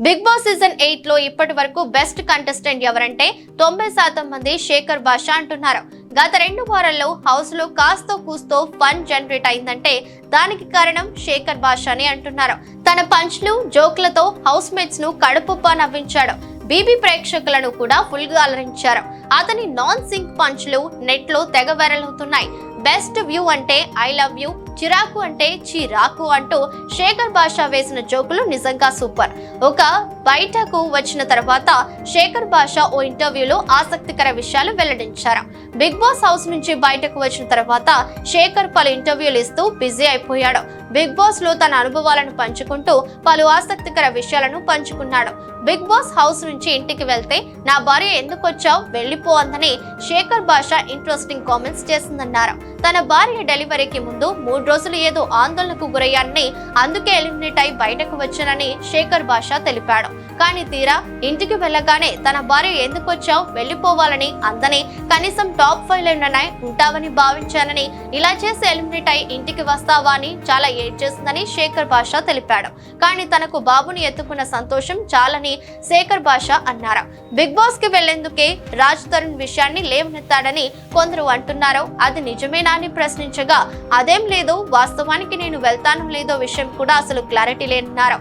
Big boss season ఎయిట్లో ఇప్పటి వరకు బెస్ట్ కంటెస్టెంట్ ఎవరంటే తొంభై శాతం మంది శేఖర్ భాష అంటున్నారు. గత రెండు వారాల్లో హౌస్లో కాస్తో కూస్తో ఫన్ జనరేట్ అయిందంటే దానికి కారణం శేఖర్ భాష అని అంటున్నారు. తన పంచ్లు జోక్లతో హౌస్ మేట్స్ను కడుపుప్ప నవ్వించాడు. బీబీ ప్రేక్షకులను కూడా ఫుల్గా అలరించారు. అతని నాన్ సింక్ పంచ్లు నెట్లో తెగ వైరల్ అవుతున్నాయి. బెస్ట్ వ్యూ అంటే ఐ లవ్ యూ చిరాకు అంటే చిరాకు అంటూ శేఖర్ బాషా వేసిన జోకులు నిజంగా సూపర్. ఒక బయటకు వచ్చిన తర్వాత శేఖర్ బాషా ఓ ఇంటర్వ్యూలో ఆసక్తికర విషయాలు వెల్లడించారు. బిగ్ బాస్ హౌస్ నుంచి బయటకు వచ్చిన తర్వాత శేఖర్ పలు ఇంటర్వ్యూలు ఇస్తూ బిజీ అయిపోయాడు. బిగ్ బాస్లో తన అనుభవాలను పంచుకుంటూ పలు ఆసక్తికర విషయాలను పంచుకున్నాడు. బిగ్ బాస్ హౌస్ నుంచి ఇంటికి వెళ్తే నా భార్య ఎందుకు వచ్చావు? వెళ్ళిపో అందని శేఖర్ బాషా ఇంట్రెస్టింగ్ కామెంట్స్ చేసిందన్నారు. తన భార్య డెలివరీకి ముందు మూడు రోజులు ఏదో ఆందోళనకు గురయ్యానని అందుకే ఎలిమినేట్ అయి బయటకు వచ్చానని శేఖర్ బాషా తెలిపాడు. కానీ తీరా ఇంటికి వెళ్ళగానే తన భార్య ఎందుకు వచ్చావు? వెళ్ళిపోవాలని అందని కనీసం టాప్ ఫైవ్లోనే ఉంటావని భావించానని ఇలా చేసి ఎలిమినేట్ అయి ఇంటికి వస్తావా అని చాలా ఏడ్ చేసిందని శేఖర్ బాషా తెలిపాడు. కానీ తనకు బాబుని ఎత్తుకున్న సంతోషం చాలని శేఖర్ బాషా అన్నారు. బిగ్ బాస్కి వెళ్ళేందుకే రాజ్ తరుణ్ విషయాన్ని లేవనెత్తాడని కొందరు అంటున్నారు. అది నిజమేనా అని ప్రశ్నించగా అదేం లేదు వాస్తవానికి నేను వెళ్తాను లేదో విషయం కూడా అసలు క్లారిటీ లేనన్నారు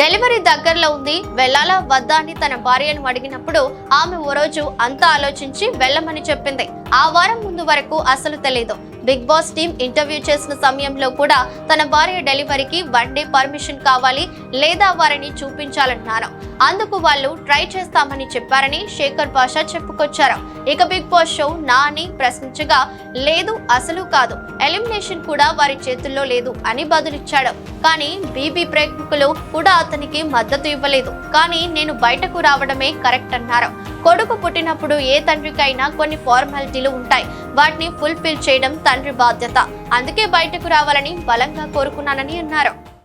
డెలివరీ దగ్గరలో ఉంది వెళ్ళాలా వద్దా అని తన భార్యను అడిగినప్పుడు ఆమె ఓ రోజు అంతా ఆలోచించి వెళ్ళమని చెప్పింది. ఆ వారం ముందు వరకు అసలు తెలియదు బిగ్ బాస్ టీం ఇంటర్వ్యూ చేసిన సమయంలో కూడా తన భార్య డెలివరీకి వన్ డే పర్మిషన్ కావాలి లేదా వారిని చూపించాలన్నారు అందుకు వాళ్ళు ట్రై చేస్తామని చెప్పారని శేఖర్ పాషా చెప్పుకొచ్చారు. ఇక బిగ్ బాస్ షో నా అని ప్రశ్నించగా లేదు అసలు కాదు. ఎలిమినేషన్ కూడా వారి చేతుల్లో లేదు అని బదులిచ్చాడు. కానీ బీబీ ప్రేక్షకులు కూడా అతనికి మద్దతు ఇవ్వలేదు. కానీ నేను బయటకు రావడమే కరెక్ట్ అన్నారు. కొడుకు పుట్టినప్పుడు ఏ తండ్రికైనా కొన్ని ఫార్మాలిటీలు ఉంటాయి. వాటిని ఫుల్ఫిల్ చేయడం తండ్రి బాధ్యత. అందుకే బయటకు రావాలని బలంగా కోరుకున్నానని అన్నారు.